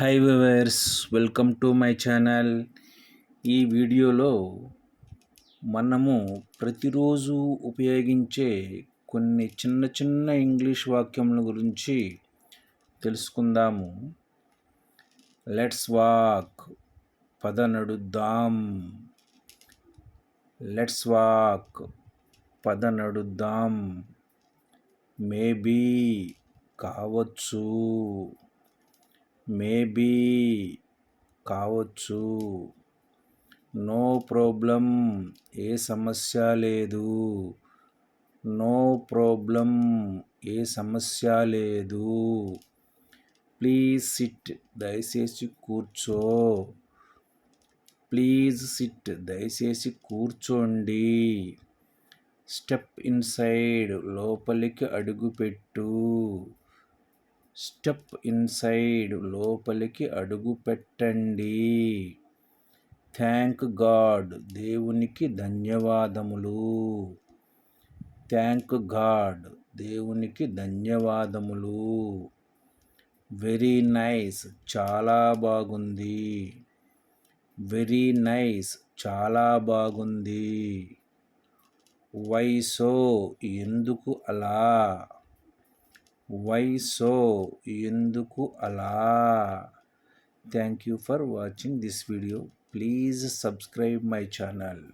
Hi viewers welcome to my channel ఈ వీడియోలో మనము ప్రతిరోజు ఉపయోగించే కొన్ని చిన్న చిన్న ఇంగ్లీష్ వాక్యముల గురించి తెలుసుకుందాము. లెట్స్ వాక్ పద నడుద్దాం లెట్స్ వాక్ పద నడుద్దాం మేబీ కావచ్చు. మేబీ కావచ్చు. నో ప్రాబ్లం ఏ సమస్య లేదు. నో ప్రాబ్లం ఏ సమస్య లేదు. ప్లీజ్ సిట్ దయచేసి కూర్చో. ప్లీజ్ సిట్ దయచేసి కూర్చోండి. స్టెప్ ఇన్సైడ్ లోపలికి అడుగుపెట్టు. స్టెప్ ఇన్సైడ్ లోపలికి అడుగు పెట్టండి. థ్యాంక్ గాడ్ దేవునికి ధన్యవాదములు. థ్యాంక్ గాడ్ దేవునికి ధన్యవాదములు. వెరీ నైస్ చాలా బాగుంది. వెరీ నైస్ చాలా బాగుంది. వైసో ఎందుకు అలా? వై సో ఎందుకు అలా? Thank you for watching this video please subscribe my channel